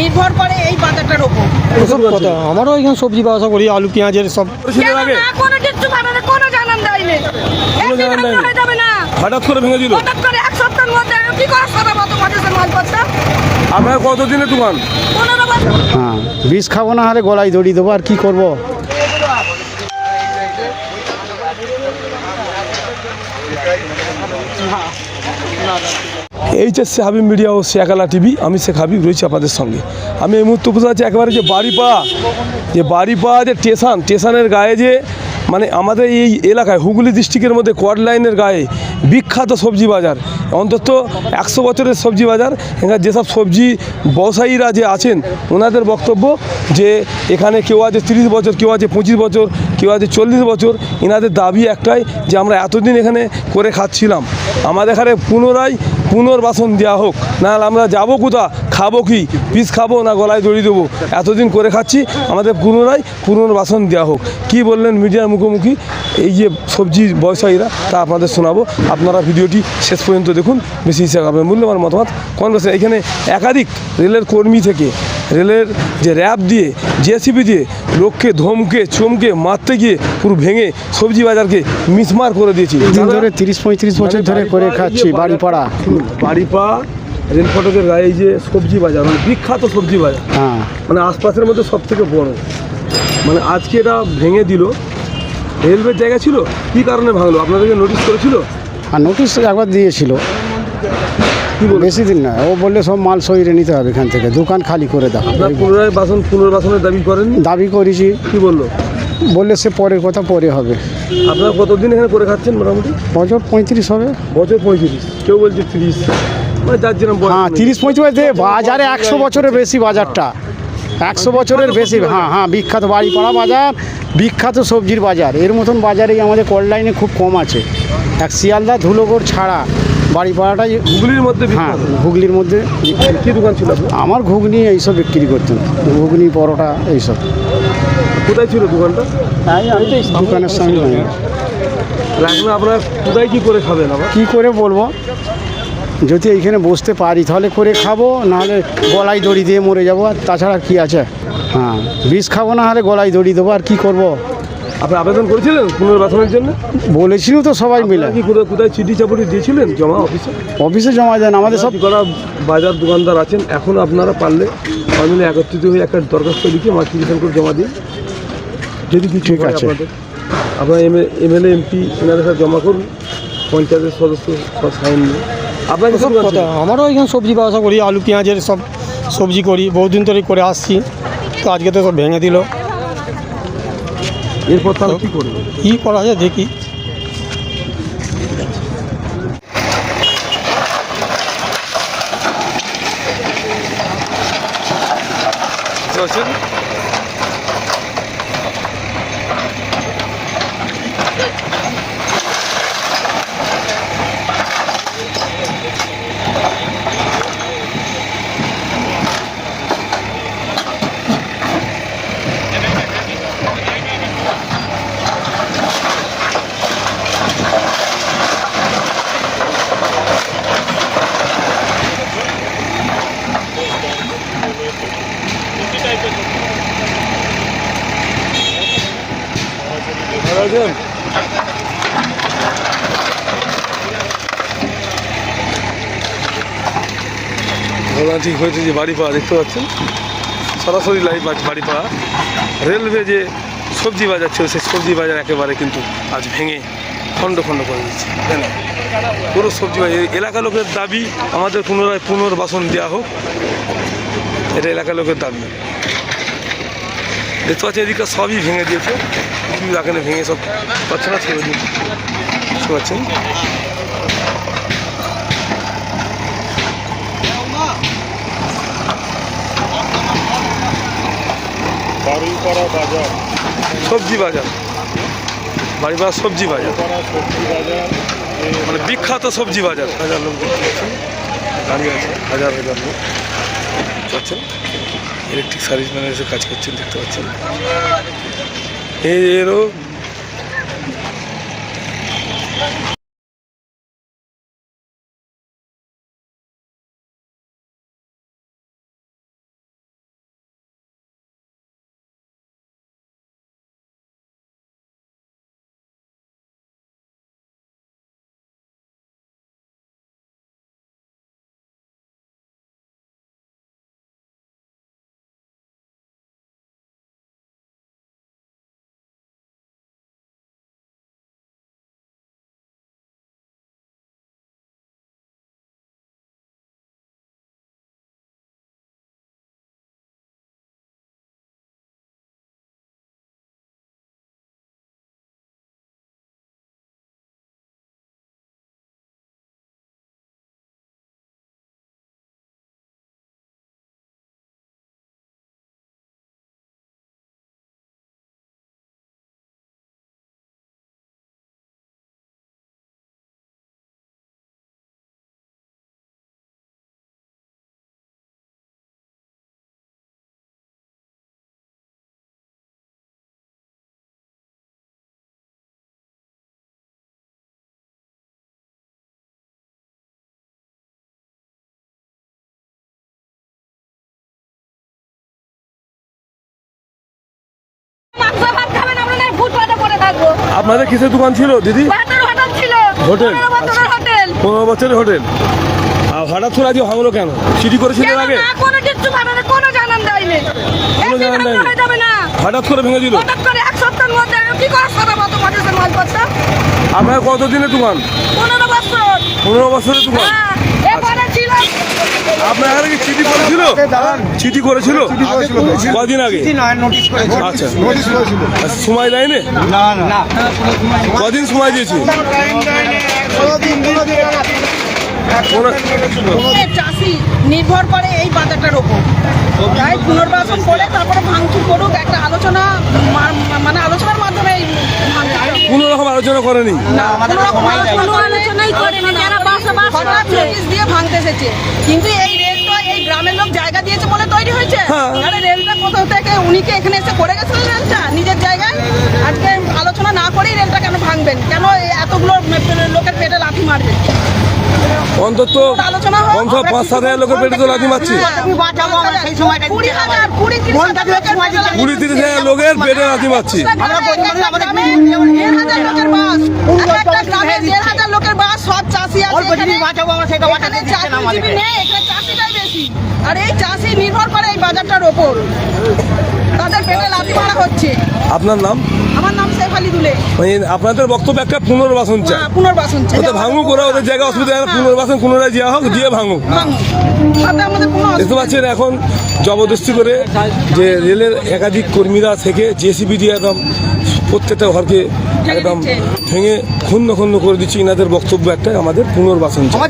নির্ভর করে এই বাজারটার ওপর। ওসব কথা। আমারও এখানে সবজি ব্যবসা করি আলু পেঁয়াজের সব। কেন না? কোনো কিচ্ছু না কোনো জানান দেয়নি? যাবে না। হঠাৎ করে ভেঙে দিল। হঠাৎ করে এক সপ্তাহের মধ্যে কি করে মতো আপনার দোকান? পনেরো বছর। হ্যাঁ বিষ খাব না হলে গলায় দড়ি দেবো আর কি করব? এইচ এস হাবিব মিডিয়া ও শেখালা টিভি আমি শেখ হাবিব রয়েছি আপনাদের সঙ্গে। আমি এই মুহূর্তে উপস্থিত আছি একেবারে যে বাড়িপাড়া যে বাড়িপাড়া যে স্টেশন, স্টেশনের গায়ে যে মানে আমাদের এই এলাকায়, হুগলি ডিস্ট্রিক্টের মধ্যে কোয়াড লাইনের গায়ে বিখ্যাত সবজি বাজার। অন্তত একশো বছরের সবজি বাজার। এখানে যেসব সবজি ব্যবসায়ীরা যে আছেন, ওনাদের বক্তব্য যে এখানে কেউ আছে তিরিশ বছর, কেউ আছে পঁচিশ বছর কেউ আছে চল্লিশ বছর এনাদের দাবি একটাই যে আমরা এতদিন এখানে করে খাচ্ছিলাম। আমাদের এখানে পুনরায় পুনর্বাসন দেওয়া হোক। নাহলে আমরা যাব কোথা? খাব কি? পিস খাব না গলায় দড়ি দেবো? এতদিন করে খাচ্ছি, আমাদের পুনরায় পুনর্বাসন দেওয়া হোক। কি বললেন মিডিয়ার মুখোমুখি? এই যে সবজি ব্যবসায়ীরা তা আপনাদের শোনাবো। আপনারা ভিডিওটি শেষ পর্যন্ত দেখুন। বেশি হিসাবে মূল্যবান মতামত কনভার্সেন এখানে একাধিক রেলের কর্মী থেকে রেলের যে র্যাব দিয়ে জেসিবি দিয়ে লোককে ধমকে চমকে মারতে গিয়ে পুরো ভেঙে সবজি বাজারকে মিসমার করে দিয়েছি। ধরে তিরিশ পঁয়ত্রিশ বছর ধরে করে খাচ্ছি বাড়ি পাড়া বাড়িপা রেল ফটকের গায়ে যে সবজি বাজার মানে বিখ্যাত সবজি বাজার। হ্যাঁ। মানে আশপাশের মধ্যে সব থেকে বড়। মানে আজকে এটা ভেঙে দিল। রেলওয়ের জায়গা ছিল কি কারণে ভাঙলো? আপনাদেরকে নোটিশ করেছিল? আর নোটিশ একবার দিয়েছিল। বেশি দিন না ও বললে সব মাল সইরে নিতে হবে এখান থেকে দোকান খালি করে দাও। পুনরায় বাসন পুনর্বাসনের দাবি করেন? দাবি করেছি। কি বলল? বললে সে পরের কথা পরে হবে। আপনারা কতদিন এখানে করে খাচ্ছেন মোটামুটি? বছর পঁয়ত্রিশ হবে। বছর পঁয়ত্রিশ। কেউ বলছে তিরিশ। মানে হ্যাঁ তিরিশ পঁয়ত্রিশ বাজারে একশো বছরের বেশি বাজারটা। একশো বছরের বেশি হ্যাঁ হ্যাঁ বিখ্যাত বাড়িপাড়া বাজার বিখ্যাত সবজির বাজার। এর মতন বাজারেই আমাদের কল্যাণে খুব কম আছে। এক শিয়ালদা ধুলোগড় ছাড়া বাড়িপাড়াটাই হুগলির মধ্যে হ্যাঁ। হুগলির মধ্যে কি দোকান ছিল? আমার ঘুগনি এইসব বিক্রি করতেন। ঘুগনি পরোটা এইসব। কোথায় ছিল দোকানটা? আমি তো দোকানের সঙ্গে এখন আপনার কোথায় কী করে খাবেন আবার? কী করে বলব? যদি এইখানে বসতে পারি তাহলে করে খাব নাহলে গলায় দড়ি দিয়ে মরে যাব। আর তাছাড়া কি আছে? হ্যাঁ বিষ খাব না হলে গলায় দড়ি দেবো। আর কি করব? আপনি আবেদন করেছিলেন পুনর্বাসনের জন্য? বলেছিল তো সবাই মিলে। কি কোথায় কোথায় চিঠি চাপুরি দিয়েছিলেন জমা অফিসে? অফিসে জমা দেন আমাদের সব সব করা বাজার দোকানদার আছেন এখন আপনারা পারলে সবাই মিলে একত্রিত হয়ে একটা দরখাস্ত লিখে মাল্টিপ্লিকেশন করে জমা দিন। যদি কিছু ঠিক আছে। আপনার এমএলএ এমপি এনাদের সাথে জমা করুন পঞ্চায়েতের সদস্য সব সাইন নিয়ে আপনার ওসব কিছু কথা আমারও এখানে সবজি ব্যবসা করি আলু পেঁয়াজের সব সবজি করি বহুদিন ধরে করে আসছি। তো আজকে তো সব ভেঙে দিল। এরপর তাহলে কী করবে? কি করা যায় দেখি। আছেন ঘটনা ঠিক হয়েছে যে বাড়ি পাড়া দেখতে পাচ্ছেন? সরাসরি লাইভ বাড়ি পাড়া রেলওয়ে যে সবজি বাজার ছিল, সেই সবজি বাজার একেবারে কিন্তু আজ ভেঙে খণ্ড খণ্ড করে দিচ্ছে। কেন পুরো সবজি বাজার। এলাকা লোকের দাবি আমাদের পুনরায় পুনর্বাসন দেওয়া হোক। এটা এলাকা লোকের দাবি। দেখতে পাচ্ছি এদিকে সবই ভেঙে দিয়েছে। কিছু এখানে ভেঙে সব পাচ্ছে না ছেড়ে দিয়েছে বুঝতে পারছেন? বাজার। সবজি বাজার। বাড়িপাড়া সবজি বাজার। সবজি বাজার। মানে বিখ্যাত সবজি বাজার। হাজার লোক দেখতে পাচ্ছেন। দাঁড়িয়ে আছে। হাজার হাজার লোক। দেখতে পাচ্ছেন ইলেকট্রিক সার্ভিসম্যানের এসে কাজ করছেন দেখতে পাচ্ছেন। నేను আপনাদের কিসের দোকান ছিল দিদি? হোটেল পনেরো বছরের হোটেল আর হঠাৎ করে আজকে ভাঙলো কেন? সিটি করেছিলেন আগে? না, কোনো কিচ্ছু পাবে না, কোনো জানান দেয়নি। হঠাৎ করে ভেঙে দিল। হঠাৎ করে এক সপ্তাহের মধ্যে কি করে সারাবো তো মানুষের মালপত্র? আপনার কত দিনের দোকান? পনেরো বছর। পনেরো বছরের দোকান? হ্যাঁ, আপনার কি চিঠি করেছিল? চিঠি করেছিল? কদিন আগে? আচ্ছা। আচ্ছা, সময় দেয়নি? কদিন সময় দিয়েছে চাষি নির্ভর করে এই বাজারটার ওপর। তাই পুনর্বাসন করে তারপরে ভাঙচুর করুক একটা আলোচনা মানে আলোচনার মাধ্যমে এই কোনো রকম আলোচনা করেনি? দিয়ে ভাঙতে এসেছে। কিন্তু এই রেলটা এই গ্রামের লোক জায়গা দিয়েছে বলে তৈরি হয়েছে। হ্যাঁ। আরে রেলটা কোথাও থেকে উনি কি এখানে এসে করে গেছিলেন রেলটা নিজের জায়গায়? আজকে আলোচনা না করেই রেলটা কেন ভাঙবেন? কেন এতগুলো লোকের পেটে লাথি মারবেন? অন্তত পাঁচ সাত হাজার লোকের পেটে তো লাথি মারছি। কুড়ি তিরিশ হাজার লোকের পেটে লাথি মারছি। লোকের বাস। সব চাষি আছে বেশি আর এই চাষি নির্ভর করে এই বাজারটার ওপর। তাদের পেটে লাথি মারা হচ্ছে। আপনার নাম? আমার নাম শেফ আলী দুলে। মানে আপনাদের বক্তব্য একটা পুনর্বাসন চাই। হ্যাঁ, পুনর্বাসন চাই। ওদের ভাঙুক ওরা ওদের জায়গা অসুবিধা হয় না, পুনর্বাসন পুনরায় দেওয়া হোক দিয়ে ভাঙুক। তাতে দেখতে পাচ্ছেন এখন জবরদস্তি করে যে রেলের একাধিক কর্মীরা থেকে জেসিবি দিয়ে একদম প্রত্যেকটা ঘরকে একদম ভেঙে ক্ষুণ্ণ ক্ষুণ্ণ করে দিচ্ছে। ইনাদের বক্তব্য একটা আমাদের পুনর্বাসন চাই।